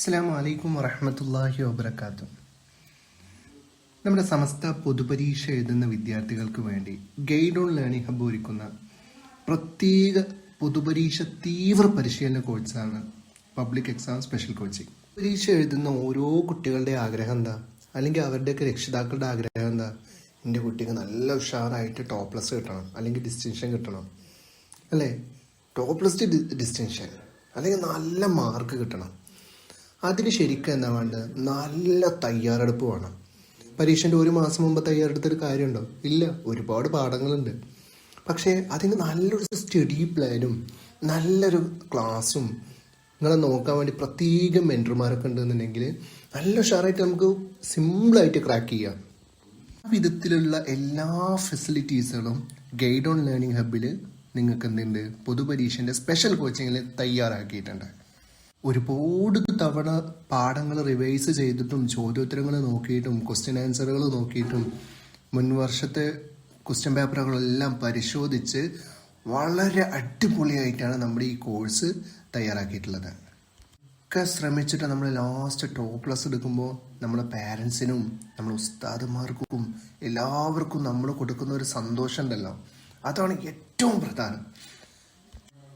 അസ്സാം വലൈക്കും വറഹമത്തല്ലാഹി വബർക്കാത്തു നമ്മുടെ സമസ്ത പൊതുപരീക്ഷ എഴുതുന്ന വിദ്യാർത്ഥികൾക്ക് വേണ്ടി ഗൈഡ് ഓൺ ലേണിംഗ് ഹബ് ഒരുക്കുന്ന പ്രത്യേക പൊതുപരീക്ഷ തീവ്ര പരിശീലന കോഴ്സാണ് പബ്ലിക് എക്സാം സ്പെഷ്യൽ കോച്ചിങ് പരീക്ഷ എഴുതുന്ന ഓരോ കുട്ടികളുടെ ആഗ്രഹം എന്താ? അല്ലെങ്കിൽ അവരുടെയൊക്കെ രക്ഷിതാക്കളുടെ ആഗ്രഹം എന്താ? എന്റെ കുട്ടിക്ക് നല്ല ഉഷാറായിട്ട് ടോപ്പ് പ്ലസ് കിട്ടണം അല്ലെങ്കിൽ ഡിസ്റ്റിങ്ഷൻ കിട്ടണം. അല്ലേ? ടോപ്പ് പ്ലസ് ഡിസ്റ്റിങ്ഷൻ അല്ലെങ്കിൽ നല്ല മാർക്ക് കിട്ടണം. അതിന് ശരിക്കും എന്താ വേണ്ടത്? നല്ല തയ്യാറെടുപ്പ് വേണം. പരീക്ഷന്റെ ഒരു മാസം മുമ്പ് തയ്യാറെടുത്തൊരു കാര്യമുണ്ടോ? ഇല്ല. ഒരുപാട് പാഠങ്ങളുണ്ട്. പക്ഷേ അതിന് നല്ലൊരു സ്റ്റഡി പ്ലാനും നല്ലൊരു ക്ലാസ്സും നിങ്ങളെ നോക്കാൻ വേണ്ടി പ്രത്യേകം മെന്റർമാരൊക്കെ ഉണ്ടെന്നുണ്ടെങ്കിൽ നല്ല ഉഷാറായിട്ട് നമുക്ക് സിമ്പിളായിട്ട് ക്രാക്ക് ചെയ്യാം. ആ വിധത്തിലുള്ള എല്ലാ ഫെസിലിറ്റീസുകളും ഗൈഡ് ഓൺ ലേണിംഗ് ഹബിൽ നിങ്ങൾക്ക് എന്തുണ്ട്? പൊതുപരീക്ഷന്റെ സ്പെഷ്യൽ കോച്ചിങ്ങിൽ തയ്യാറാക്കിയിട്ടുണ്ട്. ഒരുപാട് തവണ പാഠങ്ങൾ റിവൈസ് ചെയ്തിട്ടും ചോദ്യോത്തരങ്ങൾ നോക്കിയിട്ടും ക്വസ്റ്റ്യൻ ആൻസറുകൾ നോക്കിയിട്ടും മുൻവർഷത്തെ ക്വസ്റ്റ്യൻ പേപ്പറുകളെല്ലാം പരിശോധിച്ച് വളരെ അടിപൊളിയായിട്ടാണ് നമ്മുടെ ഈ കോഴ്സ് തയ്യാറാക്കിയിട്ടുള്ളത്. ഒക്കെ ശ്രമിച്ചിട്ട് നമ്മൾ ലാസ്റ്റ് ടോപ്പ് പ്ലസ് എടുക്കുമ്പോൾ നമ്മുടെ പാരൻസിനും നമ്മുടെ ഉസ്താദുമാർക്കും എല്ലാവർക്കും നമ്മൾ കൊടുക്കുന്ന ഒരു സന്തോഷം ഉണ്ടല്ലോ. അതാണ് ഏറ്റവും പ്രധാനം.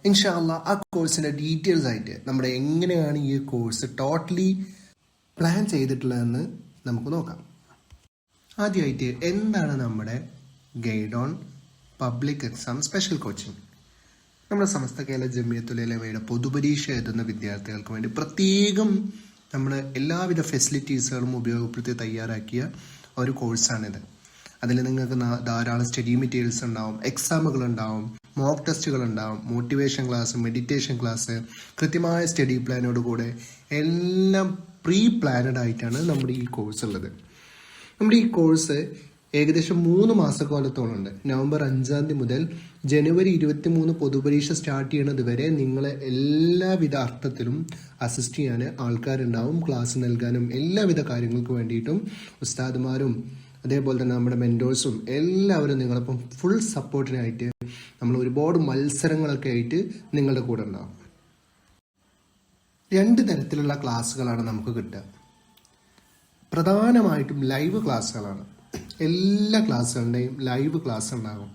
ഇൻഷാല്ല ആ കോഴ്സിന്റെ ഡീറ്റെയിൽസ് ആയിട്ട് നമ്മുടെ എങ്ങനെയാണ് ഈ കോഴ്സ് ടോട്ടലി പ്ലാൻ ചെയ്തിട്ടുള്ളതെന്ന് നമുക്ക് നോക്കാം. ആദ്യമായിട്ട് എന്താണ് നമ്മുടെ guide on public exam special coaching? നമ്മുടെ സമസ്ത കേരള ജമിയത്തുലമയുടെ പൊതുപരീക്ഷ എഴുതുന്ന വിദ്യാർത്ഥികൾക്ക് വേണ്ടി പ്രത്യേകം നമ്മൾ എല്ലാവിധ ഫെസിലിറ്റീസുകളും ഉപയോഗപ്പെടുത്തി തയ്യാറാക്കിയ ഒരു കോഴ്സാണിത്. അതിൽ നിങ്ങൾക്ക് ധാരാളം സ്റ്റഡി മെറ്റീരിയൽസ് ഉണ്ടാവും എക്സാമുകൾ ഉണ്ടാവും മോക്ക് ടെസ്റ്റുകൾ ഉണ്ടാവും മോട്ടിവേഷൻ ക്ലാസ് മെഡിറ്റേഷൻ ക്ലാസ് കൃത്യമായ സ്റ്റഡി പ്ലാനോട് കൂടെ എല്ലാം പ്രീ പ്ലാനഡ് ആയിട്ടാണ് നമ്മുടെ ഈ കോഴ്സ് ഉള്ളത്. നമ്മുടെ ഈ കോഴ്സ് ഏകദേശം മൂന്ന് മാസക്കാലത്തോളം ഉണ്ട് നവംബർ അഞ്ചാം തീയതി മുതൽ ജനുവരി ഇരുപത്തി മൂന്ന് പൊതുപരീക്ഷ സ്റ്റാർട്ട് ചെയ്യുന്നത് വരെ നിങ്ങളെ എല്ലാവിധ അർത്ഥത്തിലും അസിസ്റ്റ് ചെയ്യാൻ ആൾക്കാരുണ്ടാവും ക്ലാസ് നൽകാനും എല്ലാവിധ കാര്യങ്ങൾക്ക് വേണ്ടിയിട്ടും ഉസ്താദുമാരും അതേപോലെ തന്നെ നമ്മുടെ മെന്റോഴ്സും എല്ലാവരും നിങ്ങളിപ്പം ഫുൾ സപ്പോർട്ടിനായിട്ട് നമ്മൾ ഒരുപാട് മത്സരങ്ങളൊക്കെ ആയിട്ട് നിങ്ങളുടെ കൂടെ ഉണ്ടാവും. രണ്ട് തരത്തിലുള്ള ക്ലാസ്സുകളാണ് നമുക്ക് കിട്ടുക. പ്രധാനമായിട്ടും ലൈവ് ക്ലാസ്സുകളാണ്. എല്ലാ ക്ലാസ്സുകളുടെയും ലൈവ് ക്ലാസ് ഉണ്ടാകും.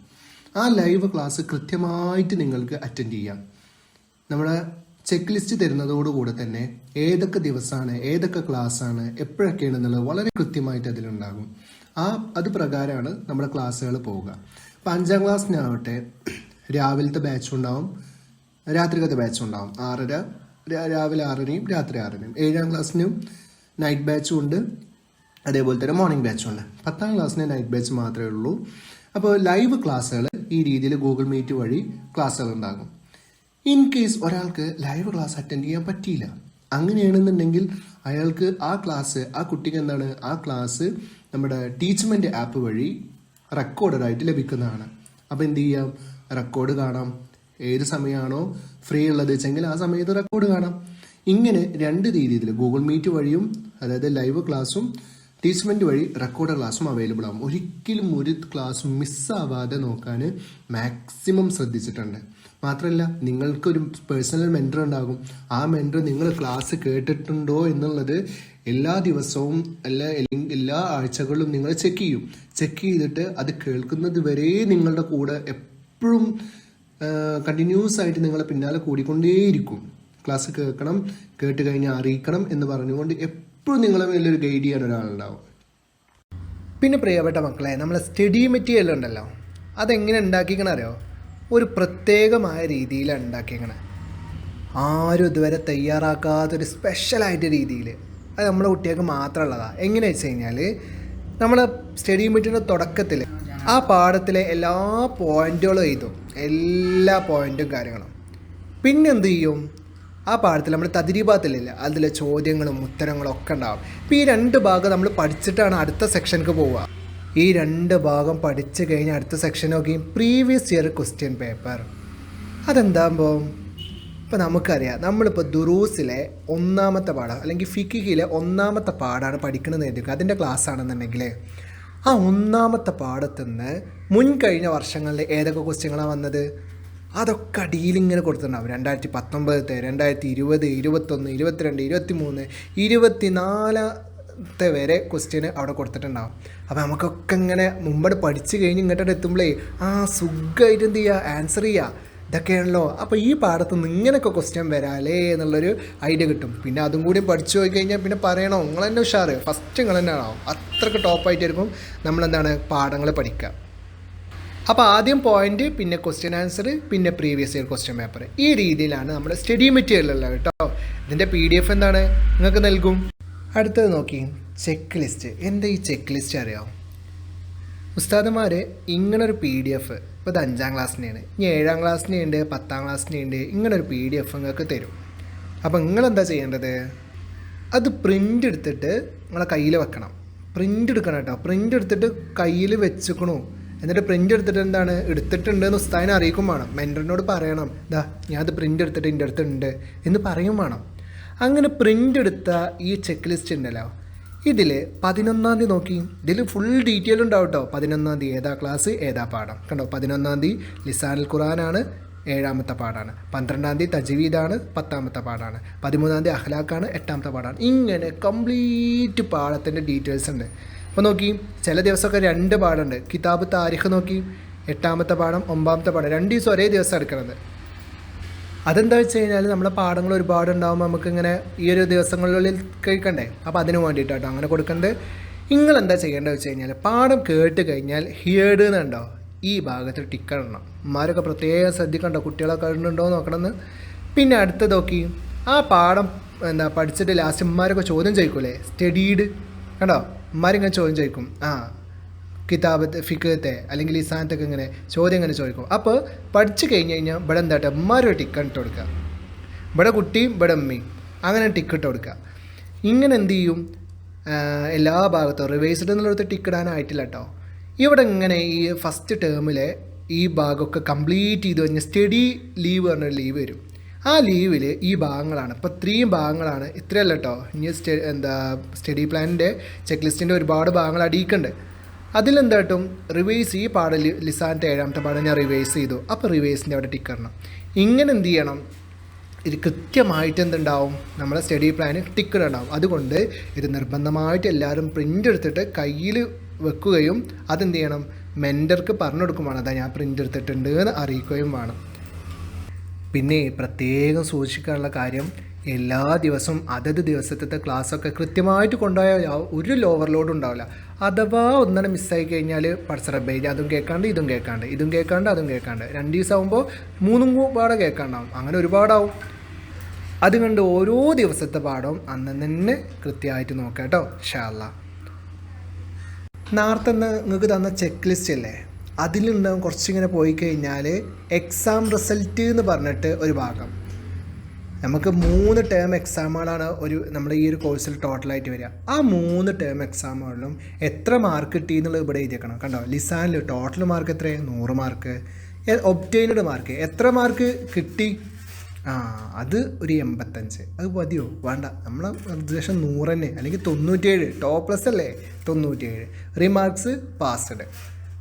ആ ലൈവ് ക്ലാസ് കൃത്യമായിട്ട് നിങ്ങൾക്ക് അറ്റൻഡ് ചെയ്യാം. നമ്മുടെ ചെക്ക് ലിസ്റ്റ് തരുന്നതോടുകൂടെ തന്നെ ഏതൊക്കെ ദിവസമാണ് ഏതൊക്കെ ക്ലാസ്സാണ് എപ്പോഴൊക്കെയാണെന്നുള്ളത് വളരെ കൃത്യമായിട്ട് അതിലുണ്ടാകും. ആ അത് പ്രകാരമാണ് നമ്മുടെ ക്ലാസ്സുകൾ പോവുക. അപ്പം അഞ്ചാം ക്ലാസ്സിനാവട്ടെ. രാവിലത്തെ ബാച്ചും ഉണ്ടാവും രാത്രികത്തെ ബാച്ചും ഉണ്ടാവും ആറര രാവിലെ ആറരയും രാത്രി ആറരയും. ഏഴാം ക്ലാസ്സിനും നൈറ്റ് ബാച്ചും ഉണ്ട്. അതേപോലെ തന്നെ മോർണിംഗ് ബാച്ചും ഉണ്ട്. പത്താം ക്ലാസ്സിന് നൈറ്റ് ബാച്ച് മാത്രമേ ഉള്ളൂ. അപ്പോൾ ലൈവ് ക്ലാസ്സുകൾ ഈ രീതിയിൽ ഗൂഗിൾ മീറ്റ് വഴി ക്ലാസ്സുകൾ ഉണ്ടാകും. ഇൻ കേസ് ഒരാൾക്ക് ലൈവ് ക്ലാസ് അറ്റൻഡ് ചെയ്യാൻ പറ്റിയില്ല. അങ്ങനെയാണെന്നുണ്ടെങ്കിൽ അയാൾക്ക് ആ ക്ലാസ് ആ കുട്ടിക്ക് എന്താണ്? ആ ക്ലാസ് നമ്മുടെ ടീച്ചർമെന്റ് ആപ്പ് വഴി റെക്കോർഡഡ് ആയിട്ട് ലഭിക്കുന്നതാണ്. അപ്പോൾ എന്ത് ചെയ്യാം? റെക്കോർഡ് കാണാം. ഏത് സമയമാണോ ഫ്രീ ഉള്ളത് വെച്ചെങ്കിൽ ആ സമയത്ത് റെക്കോർഡ് കാണാം. ഇങ്ങനെ രണ്ട് രീതിയിൽ ഗൂഗിൾ മീറ്റ് വഴിയും അതായത് ലൈവ് ക്ലാസ്സും ടീച്ച്മെന്റ് വഴി റെക്കോർഡ് ക്ലാസ്സും അവൈലബിൾ ആവും. ഒരിക്കലും ഒരു ക്ലാസ് മിസ്സാവാതെ നോക്കാൻ മാക്സിമം ശ്രദ്ധിച്ചിട്ടുണ്ട്. മാത്രമല്ല നിങ്ങൾക്കൊരു പേഴ്സണൽ മെന്റർ ഉണ്ടാകും. ആ മെന്റർ നിങ്ങൾ ക്ലാസ് കേട്ടിട്ടുണ്ടോ എന്നുള്ളത് എല്ലാ ദിവസവും അല്ല എല്ലാ ആഴ്ചകളിലും നിങ്ങൾ ചെക്ക് ചെയ്യും. ചെക്ക് ചെയ്തിട്ട് അത് കേൾക്കുന്നത് വരെ നിങ്ങളുടെ കൂടെ എപ്പോഴും കണ്ടിന്യൂസ് ആയിട്ട് നിങ്ങളെ പിന്നാലെ കൂടിക്കൊണ്ടേയിരിക്കും. ക്ലാസ് കേൾക്കണം കേട്ട് കഴിഞ്ഞാൽ അറിയിക്കണം എന്ന് പറഞ്ഞുകൊണ്ട് എപ്പോഴും നിങ്ങളെ മേലൊരു ഗൈഡ് ചെയ്യാൻ ഒരാളുണ്ടാവും. പിന്നെ പ്രിയപ്പെട്ട മക്കളെ നമ്മളെ സ്റ്റഡി മെറ്റീരിയൽ ഉണ്ടല്ലോ. അതെങ്ങനെ ഉണ്ടാക്കിക്കണ അറിയോ ഒരു പ്രത്യേകമായ രീതിയിലാണ് ഉണ്ടാക്കിയേക്കണേ. ആരും ഇതുവരെ തയ്യാറാക്കാത്തൊരു സ്പെഷ്യലായിട്ട് രീതിയിൽ അത് നമ്മുടെ കുട്ടികൾക്ക് മാത്രമുള്ളതാണ് എങ്ങനെ വെച്ച് കഴിഞ്ഞാൽ നമ്മൾ സ്റ്റഡി മെറ്റീരിയൽ തുടക്കത്തിൽ ആ പാഠത്തിലെ എല്ലാ പോയിന്റുകളും എഴുതും. എല്ലാ പോയിന്റും കാര്യങ്ങളും. പിന്നെ എന്ത് ചെയ്യും? ആ പാഠത്തിൽ നമ്മൾ തതിരിഭാഗത്തിലില്ല അതിലെ ചോദ്യങ്ങളും ഉത്തരങ്ങളും ഒക്കെ ഉണ്ടാവും. ഇപ്പം ഈ രണ്ട് ഭാഗം നമ്മൾ പഠിച്ചിട്ടാണ് അടുത്ത സെക്ഷനിലേക്ക് പോവുക. ഈ രണ്ട് ഭാഗം പഠിച്ചു കഴിഞ്ഞാൽ അടുത്ത സെക്ഷൻ നോക്കിയും പ്രീവിയസ് ഇയർ ക്വസ്റ്റ്യൻ പേപ്പർ അതെന്താകുമ്പോൾ ഇപ്പം നമുക്കറിയാം. നമ്മളിപ്പോൾ ദുറൂസിലെ ഒന്നാമത്തെ പാഠം അല്ലെങ്കിൽ ഫിക്കിഹിയിലെ ഒന്നാമത്തെ പാഠമാണ് പഠിക്കുന്നത് എഴുതുക അതിന്റെ ക്ലാസ് ആണെന്നുണ്ടെങ്കിൽ ആ ഒന്നാമത്തെ പാടത്തു നിന്ന് മുൻ കഴിഞ്ഞ വർഷങ്ങളിൽ ഏതൊക്കെ ക്വസ്റ്റ്യങ്ങളാണ് വന്നത്? അതൊക്കെ അടിയിൽ ഇങ്ങനെ കൊടുത്തിട്ടുണ്ടാവും. രണ്ടായിരത്തി പത്തൊമ്പത് രണ്ടായിരത്തി ഇരുപത് ഇരുപത്തൊന്ന് ഇരുപത്തിരണ്ട് ഇരുപത്തി മൂന്ന് ഇരുപത്തി നാലത്തെ വരെ ക്വസ്റ്റ്യന് അവിടെ കൊടുത്തിട്ടുണ്ടാവും. അപ്പോൾ നമുക്കൊക്കെ ഇങ്ങനെ മുമ്പ് പഠിച്ചു കഴിഞ്ഞ് ഇങ്ങോട്ട് എത്തുമ്പോഴേ ആ സുഖമായിട്ട് എന്ത് ചെയ്യുക ആൻസർ ചെയ്യുക ഇതൊക്കെയാണല്ലോ. അപ്പോൾ ഈ പാടത്ത് നിന്ന് ഇങ്ങനെയൊക്കെ ക്വസ്റ്റ്യൻ വരാലേ എന്നുള്ളൊരു ഐഡിയ കിട്ടും. പിന്നെ അതും കൂടി പഠിച്ചു പോയി കഴിഞ്ഞാൽ പിന്നെ പറയണോ? നിങ്ങൾ തന്നെ ഉഷാറ്. ഫസ്റ്റ് നിങ്ങൾ തന്നെ ആണോ? അത്രയ്ക്ക് ടോപ്പായിട്ടായിരിക്കും നമ്മളെന്താണ്? പാഠങ്ങൾ പഠിക്കുക അപ്പോൾ ആദ്യം പോയിന്റ് പിന്നെ ക്വസ്റ്റ്യൻ ആൻസർ പിന്നെ പ്രീവിയസ് ഇയർ ക്വസ്റ്റ്യൻ പേപ്പർ ഈ രീതിയിലാണ് നമ്മുടെ സ്റ്റഡി മെറ്റീരിയൽ ഉള്ളത് കേട്ടോ. ഇതിന്റെ പി ഡി എഫ് എന്താണ്? നിങ്ങൾക്ക് നൽകും. അടുത്തത് നോക്കി. ചെക്ക് ലിസ്റ്റ് എന്താ ഈ ചെക്ക് ലിസ്റ്റ് അറിയാം? ഉസ്താദന്മാർ ഇങ്ങനൊരു പി ഡി എഫ് ഇപ്പോൾ ഇത് അഞ്ചാം ക്ലാസ്സിന്റെയാണ് ഇനി ഏഴാം ക്ലാസ്സിന്റെ ഉണ്ട് പത്താം ക്ലാസ്സിന്റെ ഉണ്ട് ഇങ്ങനൊരു പി ഡി എഫ് നിങ്ങൾക്ക് തരും. അപ്പോൾ നിങ്ങളെന്താ ചെയ്യേണ്ടത്? അത് പ്രിന്റ് എടുത്തിട്ട് നിങ്ങളെ കയ്യിൽ വെക്കണം. പ്രിന്റ് എടുക്കണം കേട്ടോ. പ്രിന്റ് എടുത്തിട്ട് കയ്യിൽ വെച്ചുക്കണു. എന്നിട്ട് പ്രിന്റ് എടുത്തിട്ട് എന്താണ്? എടുത്തിട്ടുണ്ട് എന്ന് ഉസ്താദിനെ അറിയിക്കും വേണം. മെന്ററിനോട് പറയണം. ഇതാ ഞാനത് പ്രിന്റ് എടുത്തിട്ട് എന്റെ അടുത്തുണ്ട് എന്ന് പറയും വേണം. അങ്ങനെ പ്രിന്റ് എടുത്ത ഈ ചെക്ക് ലിസ്റ്റ് ഉണ്ടല്ലോ. ഇതിൽ പതിനൊന്നാം തീയതി നോക്കി. ഇതിൽ ഫുൾ ഡീറ്റെയിൽ ഉണ്ടാവും കേട്ടോ പതിനൊന്നാം തീയതി ഏതാ ക്ലാസ് ഏതാ പാഠം. കണ്ടോ? പതിനൊന്നാം തീയതി ലിസാനുൽ ഖുറാനാണ് ഏഴാമത്തെ പാടാണ് പന്ത്രണ്ടാം തീയതി തജ്വീദാണ് പത്താമത്തെ പാടാണ് പതിമൂന്നാം തീയതി അഖ്ലാഖാണ് എട്ടാമത്തെ പാടാണ് ഇങ്ങനെ കംപ്ലീറ്റ് പാഠത്തിന്റെ ഡീറ്റെയിൽസ് ഉണ്ട്. അപ്പോൾ നോക്കി. ചില ദിവസമൊക്കെ രണ്ട് പാടുണ്ട് കിതാബ് താരിഖ് നോക്കി. എട്ടാമത്തെ പാഠം ഒമ്പാമത്തെ പാഠം. രണ്ട് ദിവസം ഒരേ ദിവസം എടുക്കണത്. അതെന്താ വെച്ച് കഴിഞ്ഞാൽ നമ്മുടെ പാഠങ്ങൾ ഒരുപാട് ഉണ്ടാകുമ്പോൾ നമുക്കിങ്ങനെ ഈ ഒരു ദിവസങ്ങളിൽ കഴിക്കണ്ടേ? അപ്പോൾ അതിന് വേണ്ടിയിട്ടാട്ടോ അങ്ങനെ കൊടുക്കേണ്ടത് നിങ്ങൾ എന്താ ചെയ്യേണ്ടത് വെച്ച് കഴിഞ്ഞാൽ പാഠം കേട്ട് കഴിഞ്ഞാൽ ഹിയേഡ് എന്നുണ്ടോ ഈ ഭാഗത്ത് ടിക്കണം മാരൊക്കെ പ്രത്യേകം ശ്രദ്ധിക്കണ്ടോ? കുട്ടികളൊക്കെ ഉണ്ടോ നോക്കണമെന്ന് പിന്നെ അടുത്ത് നോക്കി. ആ പാഠം എന്താ പഠിച്ചിട്ട് ലാസ്റ്റ് ഉമ്മാരൊക്കെ ചോദ്യം ചോദിക്കൂലേ? സ്റ്റഡീഡ് കണ്ടോ? ഉമ്മാരിങ്ങനെ ചോദ്യം ചോദിക്കും. ആ. കിതാബത്ത് ഫിക്കത്തെ അല്ലെങ്കിൽ ഈ സ്ഥാനത്തൊക്കെ ഇങ്ങനെ ചോദ്യം ഇങ്ങനെ ചോദിക്കും. അപ്പോൾ പഠിച്ചു കഴിഞ്ഞ് കഴിഞ്ഞാൽ ഇവിടെ എന്താട്ടെ ഉമ്മാരൊരു ടിക്കറ്റ് കൊടുക്കുക. ഇവിടെ കുട്ടിയും ഇവിടെ അമ്മയും അങ്ങനെ ടിക്കറ്റ് കൊടുക്കുക. ഇങ്ങനെ എന്ത് ചെയ്യും? എല്ലാ ഭാഗത്തും റിവേഴ്സ്ഡ് എന്നുള്ളത് ടിക്ക് ഇടാനായിട്ടില്ല കേട്ടോ ഇവിടെ ഇങ്ങനെ ഈ ഫസ്റ്റ് ടേമിലെ ഈ ഭാഗമൊക്കെ കംപ്ലീറ്റ് ചെയ്ത് കഴിഞ്ഞാൽ സ്റ്റഡി ലീവ് പറഞ്ഞൊരു ലീവ് വരും. ആ ലീവിൽ ഈ ഭാഗങ്ങളാണ്. ഇപ്പോൾ ഇത്രയും ഭാഗങ്ങളാണ്. ഇത്രയല്ല കേട്ടോ ഇനി സ്റ്റെ എന്താ സ്റ്റഡി പ്ലാനിന്റെ ചെക്ക് ലിസ്റ്റിന്റെ ഒരുപാട് ഭാഗങ്ങൾ അടിയിക്കുന്നുണ്ട്. അതിലെന്താ കിട്ടും റിവേഴ്സ് ഈ പാട ലിസാന്റെ ഏഴാമത്തെ പാഠം ഞാൻ റിവേഴ്സ് ചെയ്തു. അപ്പോൾ റിവേഴ്സിന്റെ അവിടെ ടിക്ക് ഇടണം ഇങ്ങനെ എന്ത് ചെയ്യണം? ഇത് കൃത്യമായിട്ട് എന്തുണ്ടാവും? നമ്മുടെ സ്റ്റഡി പ്ലാന് ടിക്കറുണ്ടാവും അതുകൊണ്ട് ഇത് നിർബന്ധമായിട്ട് എല്ലാവരും പ്രിന്റ് എടുത്തിട്ട് കയ്യിൽ വെക്കുകയും അതെന്ത് ചെയ്യണം? മെന്റർക്ക് പറഞ്ഞു കൊടുക്കുമ്പോൾ അതാ ഞാൻ പ്രിന്റ് എടുത്തിട്ടുണ്ട് എന്ന് അറിയിക്കുകയും വേണം. പിന്നെ പ്രത്യേകം സൂക്ഷിക്കാനുള്ള കാര്യം എല്ലാ ദിവസവും അതത് ദിവസത്തെ ക്ലാസ്സൊക്കെ കൃത്യമായിട്ട് കൊണ്ടുപോയാൽ ഒരു ഓവർലോഡ് ഉണ്ടാവില്ല. അഥവാ ഒന്നെണ്ണം മിസ്സായി കഴിഞ്ഞാൽ പഠിച്ചറബേജ് അതും കേൾക്കാണ്ട് ഇതും കേൾക്കാണ്ട് ഇതും കേൾക്കാണ്ട് അതും കേൾക്കാണ്ട്. രണ്ട് ദിവസമാകുമ്പോൾ മൂന്നും പാടെ കേൾക്കാണ്ടാവും. അങ്ങനെ ഒരുപാടാവും. അത് കണ്ട് ഓരോ ദിവസത്തെ പാഠവും അന്ന് തന്നെ കൃത്യമായിട്ട് നോക്കാം കേട്ടോ ഷാല്ല നേരത്തെ നിങ്ങൾക്ക് തന്ന ചെക്ക് ലിസ്റ്റ് അല്ലേ അതിലുണ്ടാവും കുറച്ചിങ്ങനെ പോയി കഴിഞ്ഞാൽ എക്സാം റിസൾട്ട് എന്ന് പറഞ്ഞിട്ട് ഒരു ഭാഗം. നമുക്ക് മൂന്ന് ടേം എക്സാമുകളാണ് ഒരു നമ്മുടെ ഈ ഒരു കോഴ്സിൽ ടോട്ടലായിട്ട് വരിക. ആ മൂന്ന് ടേം എക്സാമുകളിലും എത്ര മാർക്ക് കിട്ടി എന്നുള്ളത് ഇവിടെ എഴുതിയേക്കണം. കണ്ടോ? ലിസാനിൽ ടോട്ടൽ മാർക്ക് എത്രയാണ് നൂറ് മാർക്ക് ഒബ്റ്റൈൻഡ് മാർക്ക് എത്ര മാർക്ക് കിട്ടി? ആ അത് ഒരു എൺപത്തഞ്ച്. അത് മതിയോ? വേണ്ട. നമ്മളെ നിർദ്ദേശം നൂറ് തന്നെ. അല്ലെങ്കിൽ തൊണ്ണൂറ്റേഴ് ടോപ്പ് പ്ലസ് അല്ലേ? തൊണ്ണൂറ്റേഴ് റിമാർക്സ് പാസ്ഡ്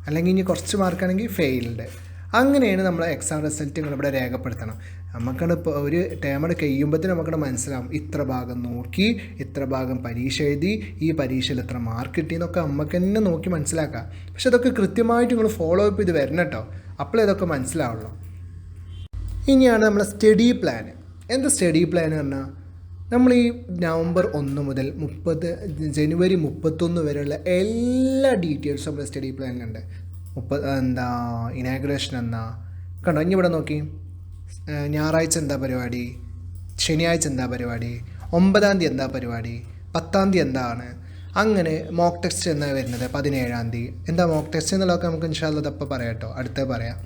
അല്ലെങ്കിൽ ഇനി കുറച്ച് മാർക്കാണെങ്കിൽ ഫെയിൽഡ്. അങ്ങനെയാണ് നമ്മൾ എക്സാം റിസൾട്ട് നിങ്ങളിവിടെ രേഖപ്പെടുത്തണം. നമുക്കാണ് ഇപ്പോൾ ഒരു ടേമട് കഴിയുമ്പോഴത്തേനും നമുക്കത് മനസ്സിലാവും. ഇത്ര ഭാഗം നോക്കി ഇത്ര ഭാഗം പരീക്ഷ എഴുതി ഈ പരീക്ഷയിൽ ഇത്ര മാർക്ക് കിട്ടി എന്നൊക്കെ നമുക്ക് തന്നെ നോക്കി മനസ്സിലാക്കാം. പക്ഷെ അതൊക്കെ കൃത്യമായിട്ട് നിങ്ങൾ ഫോളോ അപ്പ് ചെയ്ത് വരണം കേട്ടോ അപ്പോഴേ ഇതൊക്കെ മനസ്സിലാവുള്ളൂ. ഇനിയാണ് നമ്മളെ സ്റ്റഡി പ്ലാൻ എന്താ സ്റ്റഡി പ്ലാൻ പറഞ്ഞാൽ നമ്മൾ ഈ നവംബർ ഒന്ന് മുതൽ മുപ്പത് ജനുവരി മുപ്പത്തൊന്ന് വരെയുള്ള എല്ലാ ഡീറ്റെയിൽസും നമ്മുടെ സ്റ്റഡി പ്ലാനിലുണ്ട് മുപ്പത് എന്താ ഇനാഗ്രേഷൻ എന്നാ. കണ്ടോ? ഇനി ഇവിടെ നോക്കി. ഞായറാഴ്ച എന്താ പരിപാടി? ശനിയാഴ്ച എന്താ പരിപാടി? ഒമ്പതാം തീയതി എന്താ പരിപാടി? പത്താം തീയതി എന്താണ്? അങ്ങനെ മോക്ക് ടെസ്റ്റ് എന്നാണ് വരുന്നത്? പതിനേഴാം തീയതി. എന്താ മോക്ക് ടെസ്റ്റ് എന്നുള്ളതൊക്കെ നമുക്ക് ഇൻഷാല്ല അപ്പോൾ പറയാം കേട്ടോ. അടുത്ത പറയാം.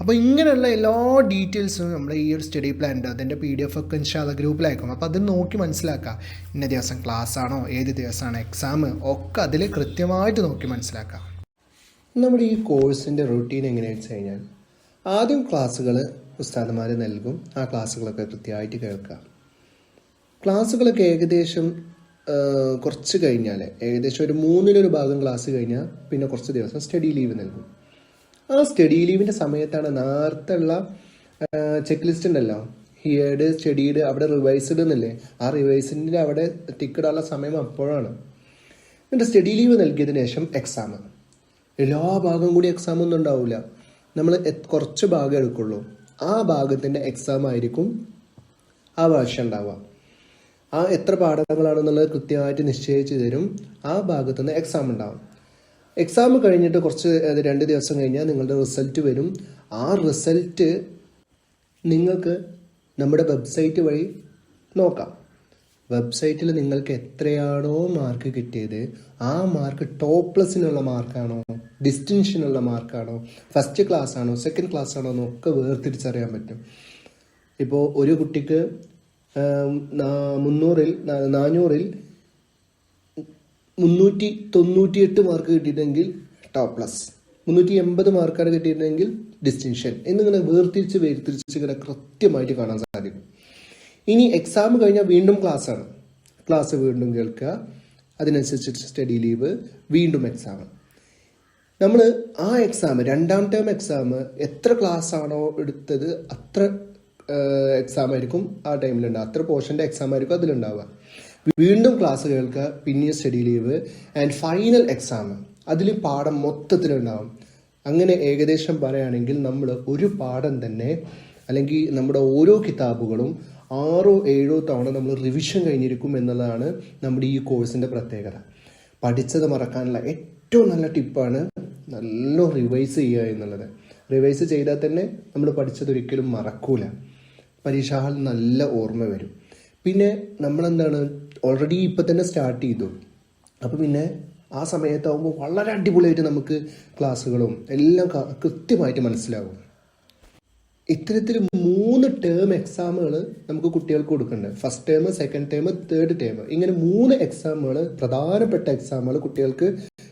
അപ്പോൾ ഇങ്ങനെയുള്ള എല്ലാ ഡീറ്റെയിൽസും നമ്മുടെ ഈ ഒരു സ്റ്റഡി പ്ലാൻ ഉണ്ട് അതിന്റെ പി ഡി എഫ് ഒക്കെ ഇൻഷാല്ല ഗ്രൂപ്പിലായിരിക്കും. അപ്പോൾ അത് നോക്കി മനസ്സിലാക്കുക ഇന്ന ദിവസം ക്ലാസ് ആണോ ഏത് ദിവസമാണ് എക്സാം ഒക്കെ അതിൽ കൃത്യമായിട്ട് നോക്കി മനസ്സിലാക്കാം. നമ്മുടെ ഈ കോഴ്സിന്റെ റൂട്ടീൻ എങ്ങനെയാണെന്ന് വെച്ച് കഴിഞ്ഞാൽ ആദ്യം ക്ലാസ്സുകൾ ഉസ്താദന്മാർ നൽകും ആ ക്ലാസ്സുകളൊക്കെ കൃത്യമായിട്ട് കേൾക്കുക ക്ലാസ്സുകളൊക്കെ ഏകദേശം കുറച്ച് കഴിഞ്ഞാൽ ഏകദേശം ഒരു മൂന്നിലൊരു ഭാഗം ക്ലാസ് കഴിഞ്ഞാൽ പിന്നെ കുറച്ച് ദിവസം സ്റ്റഡി ലീവ് നൽകും. ആ സ്റ്റഡി ലീവിന്റെ സമയത്താണ് നേരത്തുള്ള ചെക്ക് ലിസ്റ്റ് ഉണ്ടല്ലോ. ഹിയേഡ് സ്റ്റഡീഡ് അവിടെ റിവൈസ്ഡ് എന്നല്ലേ ആ റിവൈസിന്റെ അവിടെ ടിക്കിടാനുള്ള സമയം അപ്പോഴാണ്. എന്നിട്ട് സ്റ്റഡി ലീവ് നൽകിയതിനു ശേഷം എക്സാം എല്ലാ ഭാഗം കൂടി എക്സാം ഒന്നും ഉണ്ടാവില്ല നമ്മൾ കുറച്ച് ഭാഗം എടുക്കുള്ളൂ. ആ ഭാഗത്തിന്റെ എക്സാം ആയിരിക്കും ആ വർഷം ഉണ്ടാവുക. ആ എത്ര പാഠങ്ങളാണെന്നുള്ളത് കൃത്യമായിട്ട് നിശ്ചയിച്ചു തരും. ആ ഭാഗത്തുനിന്ന് എക്സാം ഉണ്ടാവും. എക്സാം കഴിഞ്ഞിട്ട് കുറച്ച് രണ്ട് ദിവസം കഴിഞ്ഞാൽ നിങ്ങളുടെ റിസൾട്ട് വരും. ആ റിസൾട്ട് നിങ്ങൾക്ക് നമ്മുടെ വെബ്സൈറ്റ് വഴി നോക്കാം. വെബ്സൈറ്റിൽ നിങ്ങൾക്ക് എത്രയാണോ മാർക്ക് കിട്ടിയത് ആ മാർക്ക് ടോപ്പ് പ്ലസിനുള്ള മാർക്കാണോ ഡിസ്റ്റിങ്ഷനുള്ള മാർക്കാണോ ഫസ്റ്റ് ക്ലാസ് ആണോ സെക്കൻഡ് ക്ലാസ് ആണോ എന്നൊക്കെ വേർതിരിച്ചറിയാൻ പറ്റും. ഇപ്പോൾ ഒരു കുട്ടിക്ക് മുന്നൂറിൽ നാനൂറിൽ മുന്നൂറ്റി തൊണ്ണൂറ്റി എട്ട് മാർക്ക് കിട്ടിയിട്ടുണ്ടെങ്കിൽ ടോപ്പ് പ്ലസ് മുന്നൂറ്റി എൺപത് മാർക്കാണ് കിട്ടിയിട്ടുണ്ടെങ്കിൽ ഡിസ്റ്റിങ്ഷൻ എന്നിങ്ങനെ വേർതിരിച്ച് വേർതിരിച്ച് ഇങ്ങനെ കൃത്യമായിട്ട് കാണാൻ സാധിക്കും. ഇനി എക്സാം കഴിഞ്ഞാൽ വീണ്ടും ക്ലാസ് ആണ്. ക്ലാസ് വീണ്ടും കേൾക്കുക. അതിനനുസരിച്ച് സ്റ്റഡി ലീവ് വീണ്ടും എക്സാം നമ്മൾ ആ എക്സാം രണ്ടാം ടേം എക്സാം എത്ര ക്ലാസ് ആണോ എടുത്തത് അത്ര എക്സാം ആയിരിക്കും ആ ടൈമിലുണ്ടാവുക അത്ര പോർഷന്റെ എക്സാം ആയിരിക്കും അതിലുണ്ടാവുക. വീണ്ടും ക്ലാസ് കേൾക്കുക പിന്നെ study leave and final exam അതിൽ പാഠം മൊത്തത്തിലുണ്ടാവും. അങ്ങനെ ഏകദേശം പറയുകയാണെങ്കിൽ നമ്മൾ ഒരു പാഠം തന്നെ അല്ലെങ്കിൽ നമ്മുടെ ഓരോ കിതാബുകളും ആറോ ഏഴോ തവണ നമ്മൾ റിവിഷൻ കഴിഞ്ഞിരിക്കും എന്നുള്ളതാണ് നമ്മുടെ ഈ കോഴ്സിന്റെ പ്രത്യേകത. പഠിച്ചത് മറക്കാനുള്ള ഏറ്റവും നല്ല ടിപ്പാണ് നല്ല റിവൈസ് ചെയ്യുക എന്നുള്ളത്. റിവൈസ് ചെയ്താൽ തന്നെ നമ്മൾ പഠിച്ചത് ഒരിക്കലും മറക്കൂല. പരീക്ഷ നല്ല ഓർമ്മ വരും. പിന്നെ നമ്മളെന്താണ് ഓൾറെഡി ഇപ്പം തന്നെ സ്റ്റാർട്ട് ചെയ്തു. അപ്പോൾ പിന്നെ ആ സമയത്താവുമ്പോൾ വളരെ അടിപൊളിയായിട്ട് നമുക്ക് ക്ലാസ്സുകളും എല്ലാം കൃത്യമായിട്ട് മനസ്സിലാവും. ഇത്തരത്തിൽ മൂന്ന് ടേം എക്സാമുകൾ നമുക്ക് കുട്ടികൾക്ക് കൊടുക്കുന്നുണ്ട് first term second term third term ഇങ്ങനെ മൂന്ന് എക്സാമുകൾ പ്രധാനപ്പെട്ട എക്സാമുകൾ കുട്ടികൾക്ക്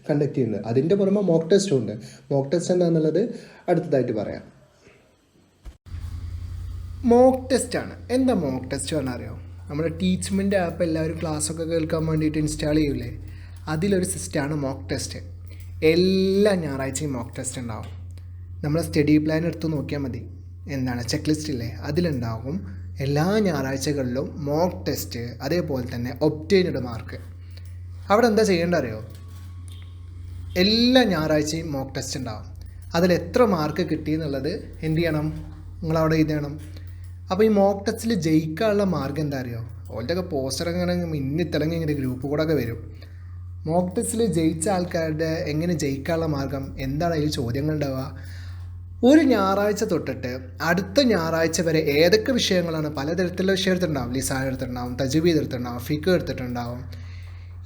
കണ്ടക്ട് ചെയ്യുന്നത് അതിന്റെ പുറമെ മോക്ക് ടെസ്റ്റും ഉണ്ട്. മോക്ക് ടെസ്റ്റ് എന്താണെന്നുള്ളത് അടുത്തതായിട്ട് പറയാം. മോക്ക് ടെസ്റ്റ് ആണ്. എന്താ മോക്ക് ടെസ്റ്റ് പറഞ്ഞാൽ നമ്മുടെ ടീച്ച്മെന്റ് ആപ്പ് എല്ലാവരും ക്ലാസ്സൊക്കെ കേൾക്കാൻ വേണ്ടിയിട്ട് ഇൻസ്റ്റാൾ ചെയ്യൂലേ? അതിലൊരു സിസ്റ്റമാണ് മോക്ക് ടെസ്റ്റ് എല്ലാ ഞായറാഴ്ചയും മോക്ക് ടെസ്റ്റ് ഉണ്ടാവും. നമ്മൾ സ്റ്റഡി പ്ലാൻ എടുത്ത് നോക്കിയാൽ മതി. എന്താണ്? ചെക്ക് ലിസ്റ്റ് ഇല്ലേ? അതിലുണ്ടാകും എല്ലാ ഞായറാഴ്ചകളിലും മോക്ക് ടെസ്റ്റ് അതേപോലെ തന്നെ ഒപ്റ്റൈനഡ് മാർക്ക് അവിടെ എന്താ ചെയ്യേണ്ട അറിയോ? എല്ലാ ഞായറാഴ്ചയും മോക്ക് ടെസ്റ്റ് ഉണ്ടാവും. അതിൽ എത്ര മാർക്ക് കിട്ടി എന്നുള്ളത് എന്ത് ചെയ്യണം? നിങ്ങളവിടെ എഴുതണം. അപ്പോൾ ഈ മോക്ക് ടെസ്റ്റിൽ ജയിക്കാനുള്ള മാർഗം എന്താ അറിയോ? ഓലത്തൊക്കെ പോസ്റ്റർ അങ്ങനെ മിന്നി തിളങ്ങി ഇങ്ങനെ ഗ്രൂപ്പ് കൂടെ ഒക്കെ വരും. മോക്ക് ടെസ്റ്റിൽ ജയിച്ച ആൾക്കാരുടെ എങ്ങനെ ജയിക്കാനുള്ള മാർഗം? എന്താണ് അതിൽ ചോദ്യങ്ങൾ ഉണ്ടാവുക? ഒരു ഞായറാഴ്ച തൊട്ടിട്ട് അടുത്ത ഞായറാഴ്ച വരെ ഏതൊക്കെ വിഷയങ്ങളാണ് പലതരത്തിലുള്ള വിഷയം എടുത്തിട്ടുണ്ടാവും? ലിസാൻ എടുത്തിട്ടുണ്ടാവും തജുബീദ് എടുത്തിട്ടുണ്ടാവും ഫിക്ക് എടുത്തിട്ടുണ്ടാവും.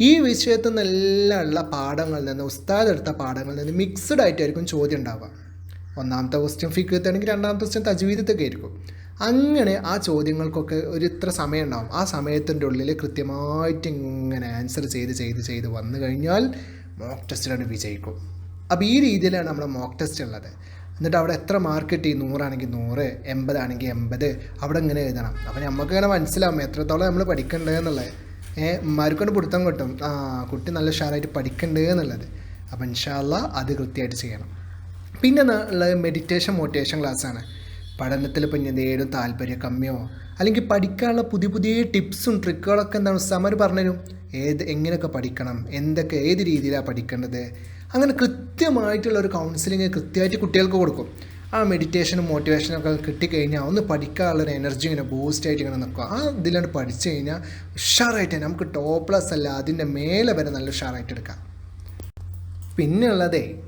ഈ വിഷയത്തിൽ നിന്നെല്ലാം ഉള്ള പാഠങ്ങളിൽ നിന്ന് ഉസ്താദ് എടുത്ത പാഠങ്ങളിൽ നിന്ന് മിക്സ്ഡ് ആയിട്ടായിരിക്കും ചോദ്യം ഉണ്ടാവുക. ഒന്നാമത്തെ ക്വസ്റ്റ്യൻ ഫിക്കത്താണെങ്കിൽ രണ്ടാമത്തെ ക്വസ്റ്റ്യൻ തജ്വീദത്തൊക്കെ ആയിരിക്കും. അങ്ങനെ ആ ചോദ്യങ്ങൾക്കൊക്കെ ഒരു ഇത്ര സമയം ആ സമയത്തിന്റെ ഉള്ളിൽ കൃത്യമായിട്ട് ഇങ്ങനെ ആൻസർ ചെയ്ത് ചെയ്ത് ചെയ്ത് വന്നു കഴിഞ്ഞാൽ മോക്ക് ടെസ്റ്റിലാണ് വിജയിക്കും. അപ്പോൾ ഈ രീതിയിലാണ് നമ്മുടെ മോക്ക് ടെസ്റ്റ് ഉള്ളത്. എന്നിട്ട് അവിടെ എത്ര മാർക്ക് കിട്ടി? നൂറാണെങ്കിൽ നൂറ് എൺപതാണെങ്കിൽ എൺപത് അവിടെ ഇങ്ങനെ എഴുതണം. അപ്പോൾ നമുക്ക് ഇങ്ങനെ മനസ്സിലാവും എത്രത്തോളം നമ്മൾ പഠിക്കണ്ടേന്നുള്ളത് ഏഹ് ഉമ്മാർക്കൊണ്ട് പിടുത്തം കിട്ടും. ആ കുട്ടി നല്ല ഉഷാറായിട്ട് പഠിക്കണ്ടേ എന്നുള്ളത്. അപ്പം ഇൻഷാല്ല അത് കൃത്യമായിട്ട് ചെയ്യണം. പിന്നെ ഉള്ളത് മെഡിറ്റേഷൻ മോട്ടിവേഷൻ ക്ലാസ്സാണ് പഠനത്തിൽ എന്തെങ്കിലും താല്പര്യം കമ്മിയോ? അല്ലെങ്കിൽ പഠിക്കാനുള്ള പുതിയ പുതിയ ടിപ്സും ട്രിക്കുകളൊക്കെ എന്താണ് സമർ പറഞ്ഞു ഏത് എങ്ങനെയൊക്കെ പഠിക്കണം? എന്തൊക്കെ ഏത് രീതിയിലാണ് പഠിക്കേണ്ടത്? അങ്ങനെ കൃത്യമായിട്ടുള്ള ഒരു കൗൺസിലിംഗ് കൃത്യമായിട്ട് കുട്ടികൾക്ക് കൊടുക്കും. ആ മെഡിറ്റേഷനും മോട്ടിവേഷനും ഒക്കെ കിട്ടിക്കഴിഞ്ഞാൽ ഒന്ന് പഠിക്കാനുള്ളൊരു എനർജി ഇങ്ങനെ ബൂസ്റ്റ് ആയിട്ട് ഇങ്ങനെ നിൽക്കുക. ആ ഇതിലാണ് പഠിച്ചു കഴിഞ്ഞാൽ ഉഷാറായിട്ട് തന്നെ നമുക്ക് ടോപ്പ് പ്ലസ് അല്ല അതിന്റെ മേലെ വരെ നല്ല ഉഷാറായിട്ട് എടുക്കാം. പിന്നെ ഉള്ളതേ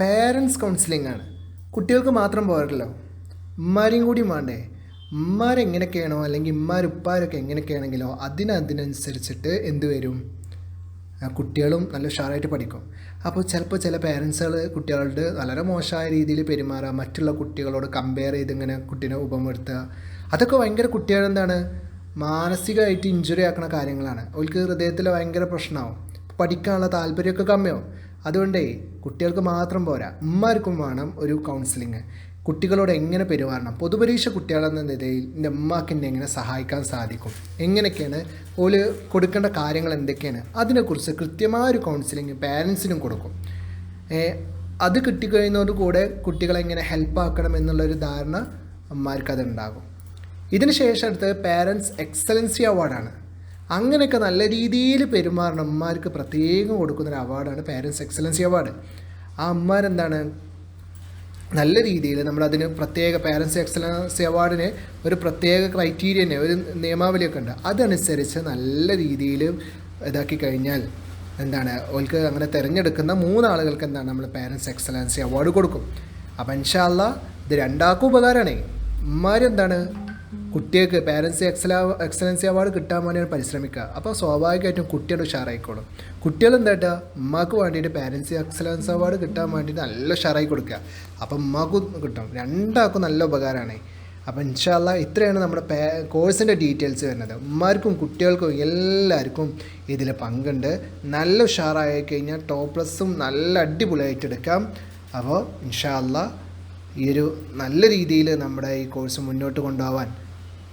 പേരൻസ് കൗൺസിലിംഗ് ആണ്. കുട്ടികൾക്ക് മാത്രം പോരല്ലോ. ഉമ്മാരെയും കൂടി വേണ്ടേ ഉമ്മാരെങ്ങനെയൊക്കെയാണോ അല്ലെങ്കിൽ ഉമ്മാരുപ്പാരൊക്കെ എങ്ങനെയൊക്കെയാണെങ്കിലോ അതിന് അതിനനുസരിച്ചിട്ട് എന്ത് വരും? കുട്ടികളും നല്ല ഉഷാറായിട്ട് പഠിക്കും. അപ്പോൾ ചിലപ്പോൾ ചില പേരൻസുകൾ കുട്ടികളോട് വളരെ മോശമായ രീതിയിൽ പെരുമാറുക മറ്റുള്ള കുട്ടികളോട് കമ്പയർ ചെയ്ത് ഇങ്ങനെ കുട്ടീനെ ഉപമെടുത്തുക അതൊക്കെ ഭയങ്കര കുട്ടികളെന്താണ്? മാനസികമായിട്ട് ഇഞ്ചുറി ആക്കുന്ന കാര്യങ്ങളാണ്. അവർക്ക് ഹൃദയത്തിൽ ഭയങ്കര പ്രശ്നമാവും. പഠിക്കാനുള്ള താല്പര്യമൊക്കെ കമ്മിയാവും. അതുകൊണ്ടേ കുട്ടികൾക്ക് മാത്രം പോരാ. ഉമ്മാർക്കും വേണം ഒരു കൗൺസിലിങ് കുട്ടികളോട് എങ്ങനെ പെരുമാറണം? പൊതുപരീക്ഷ കുട്ടികളെന്ന നിലയിൽ എന്റെ ഉമ്മാക്ക് എന്നെ എങ്ങനെ സഹായിക്കാൻ സാധിക്കും? എങ്ങനെയൊക്കെയാണ് ഓൽ കൊടുക്കേണ്ട കാര്യങ്ങൾ എന്തൊക്കെയാണ്? അതിനെക്കുറിച്ച് കൃത്യമായ ഒരു കൗൺസിലിംഗ് പാരൻസിനും കൊടുക്കും. അത് കിട്ടിക്കഴിയുന്നതോട് കൂടെ കുട്ടികളെ എങ്ങനെ ഹെൽപ്പ് ആക്കണം എന്നുള്ളൊരു ധാരണ അമ്മമാർക്ക് അതുണ്ടാകും. ഇതിന് ശേഷം അടുത്തത് പാരൻസ് എക്സലൻസി അവാർഡാണ് അങ്ങനെയൊക്കെ നല്ല രീതിയിൽ പെരുമാറണം. അമ്മമാർക്ക് പ്രത്യേകം കൊടുക്കുന്നൊരു അവാർഡാണ് പാരൻസ് എക്സലൻസി അവാർഡ് ആ അമ്മമാരെന്താണ് നല്ല രീതിയിൽ നമ്മളതിന് പ്രത്യേക പാരൻസ് എക്സലൻസ് അവാർഡിന് ഒരു പ്രത്യേക ക്രൈറ്റീരിയനെ ഒരു നിയമാവലിയൊക്കെ ഉണ്ട്. അതനുസരിച്ച് നല്ല രീതിയിൽ ഇതാക്കി കഴിഞ്ഞാൽ എന്താണ് ഓൾക്ക് അങ്ങനെ തിരഞ്ഞെടുക്കുന്ന മൂന്നാളുകൾക്ക് എന്താണ് നമ്മൾ പാരൻസ് എക്സലൻസി അവാർഡ് കൊടുക്കും. അപ്പം ഇൻഷാല്ല ഇത് രണ്ടാൾക്കും ഉപകാരമാണേ ഉമ്മാരെന്താണ് കുട്ടികൾക്ക് പാരൻസ് എക്സല എക്സലൻസി അവാർഡ് കിട്ടാൻ വേണ്ടിയാണ് പരിശ്രമിക്കുക. അപ്പോൾ സ്വാഭാവികമായിട്ടും കുട്ടികളുടെ ഉഷാറായിക്കോളും. കുട്ടികൾ എന്താട്ടാ ഉമ്മാക്ക് വേണ്ടിയിട്ട് പാരൻസ് എക്സലൻസ് അവാർഡ് കിട്ടാൻ വേണ്ടിയിട്ട് നല്ല ഉഷാറായി കൊടുക്കുക. അപ്പോൾ ഉമ്മാക്കും കിട്ടും രണ്ടാൾക്കും നല്ല ഉപകാരമാണ്. അപ്പോൾ ഇൻഷാല്ല ഇത്രയാണ് നമ്മുടെ പേ കോഴ്സിന്റെ ഡീറ്റെയിൽസ് വരുന്നത്. ഉമ്മാർക്കും കുട്ടികൾക്കും എല്ലാവർക്കും ഇതിൽ പങ്കുണ്ട്. നല്ല ഉഷാറായി കഴിഞ്ഞാൽ ടോപ്പ് പ്ലസ്സും നല്ല അടിപൊളിയായിട്ട് എടുക്കാം. അപ്പോൾ ഇൻഷാല്ല ഈ ഒരു നല്ല രീതിയിൽ നമ്മുടെ ഈ കോഴ്സ് മുന്നോട്ട് കൊണ്ടുപോകാൻ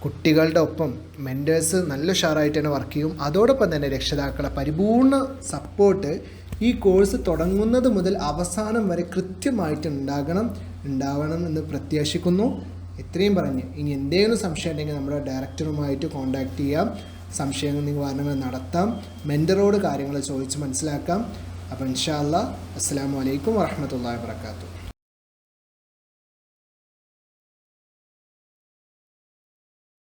കുട്ടികളുടെ ഒപ്പം മെന്റേഴ്സ് നല്ല ഉഷാറായിട്ട് തന്നെ വർക്ക് ചെയ്യും. അതോടൊപ്പം തന്നെ രക്ഷിതാക്കളെ പരിപൂർണ സപ്പോർട്ട് ഈ കോഴ്സ് തുടങ്ങുന്നത് മുതൽ അവസാനം വരെ കൃത്യമായിട്ട് ഉണ്ടാകണം ഉണ്ടാവണം എന്ന് പ്രത്യാശിക്കുന്നു. ഇത്രയും പറഞ്ഞ്. ഇനി എന്തെങ്കിലും സംശയം ഉണ്ടെങ്കിൽ നമ്മുടെ ഡയറക്ടറുമായിട്ട് കോൺടാക്റ്റ് ചെയ്യാം. സംശയങ്ങൾ നിങ്ങൾ നിവാരണങ്ങൾ നടത്താം. മെന്ററോട് കാര്യങ്ങൾ ചോദിച്ച് മനസ്സിലാക്കാം. അപ്പോൾ ഇൻഷാ അസ്സാം വലൈക്കും വാഹമത്തല്ലാ വാബർക്കാത്തു